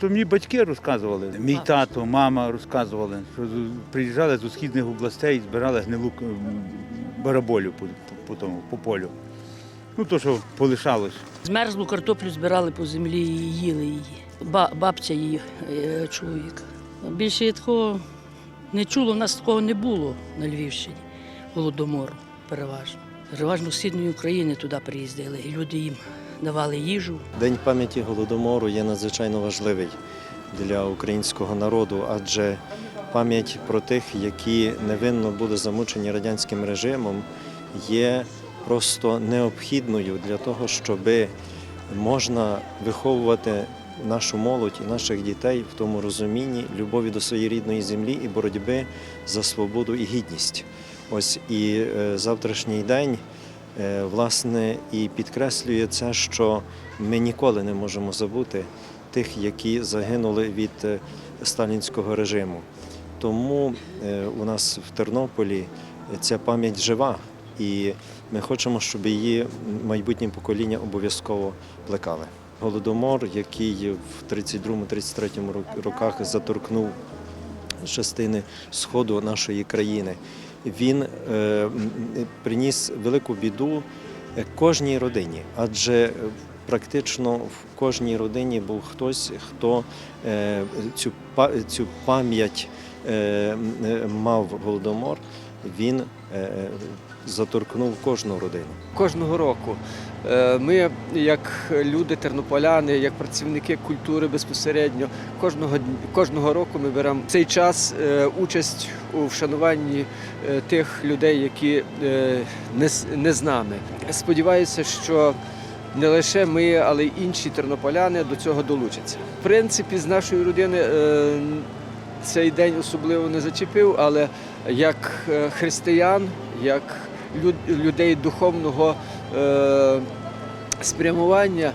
То мені батьки розказували, мій тато, мама розказували, що приїжджали з східних областей і збирали гнилу бараболю по, по, по тому, по полю. Ну, то, що полишалось. Змерзлу картоплю збирали по землі і їли її. Ба- бабця її е, чоловік. Більше я такого не чуло, у нас такого не було на Львівщині, голодомору переважно. Переважно Східної України туди приїздили, і люди їм давали їжу. День пам'яті голодомору є надзвичайно важливий для українського народу, адже пам'ять про тих, які невинно були замучені радянським режимом, є просто необхідною для того, щоб можна виховувати нашу молодь і наших дітей в тому розумінні любові до своєї рідної землі і боротьби за свободу і гідність. Ось і е, завтрашній день е, власне і підкреслює це, що ми ніколи не можемо забути тих, які загинули від е, сталінського режиму. Тому у нас в Тернополі ця пам'ять жива, і ми хочемо, щоб її майбутнє покоління обов'язково плекали. Голодомор, який в 32-33 рок- роках заторкнув частини сходу нашої країни, він е, приніс велику біду кожній родині, адже практично в кожній родині був хтось, хто е, цю, па- пам'ять е, мав голодомор, він е, заторкнув кожну родину. Кожного року е, ми, як люди тернополяни, як працівники культури безпосередньо, кожного кожного року ми беремо цей час е, участь у вшануванні е, тих людей, які е, не, не з нами. Сподіваюся, що не лише ми, але й інші тернополяни до цього долучаться. В принципі, з нашої родини е, цей день особливо не зачепив, але як е, християн, як людей духовного е, спрямування,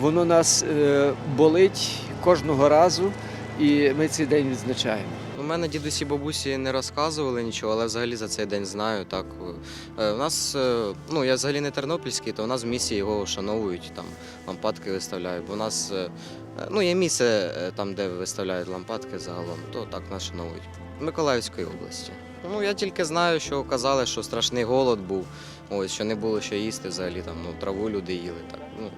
воно нас е, болить кожного разу, і ми цей день відзначаємо. У мене дідусі бабусі не розказували нічого, але взагалі за цей день знаю. Так у нас, ну я взагалі не тернопільський, то у нас в місті його вшановують, там лампадки виставляють. Бо у нас ну, є місце е, там, де виставляють лампадки загалом, то так нас шанують. Миколаївської області. Ну я тільки знаю, що казали, що страшний голод був. Ось що не було що їсти взагалі. Там ну траву люди їли. Так ну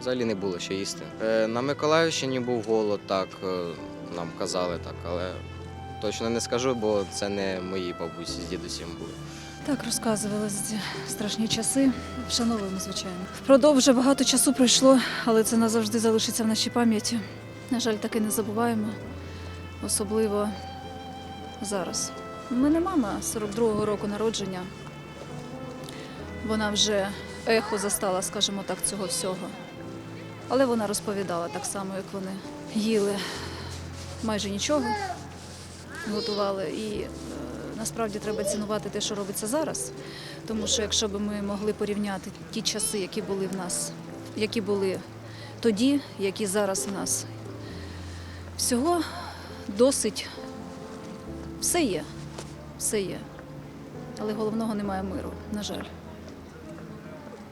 взагалі не було що їсти. Е, на Миколаївщині був голод, так е, нам казали так, але точно не скажу, бо це не мої бабусі з дідусем були. Так, розказували страшні часи. Вшановуємо, звичайно. Впродовж вже багато часу пройшло, але це назавжди залишиться в нашій пам'яті. На жаль, таки не забуваємо, особливо зараз. У мене мама 42-го року народження. Вона вже ехо застала, скажімо так, цього всього. Але вона розповідала так само, як вони їли майже нічого, готували. І е, насправді треба цінувати те, що робиться зараз. Тому що якщо б ми могли порівняти ті часи, які були в нас, які були тоді, які зараз в нас, всього досить все є. Все є. Але головного немає миру, на жаль.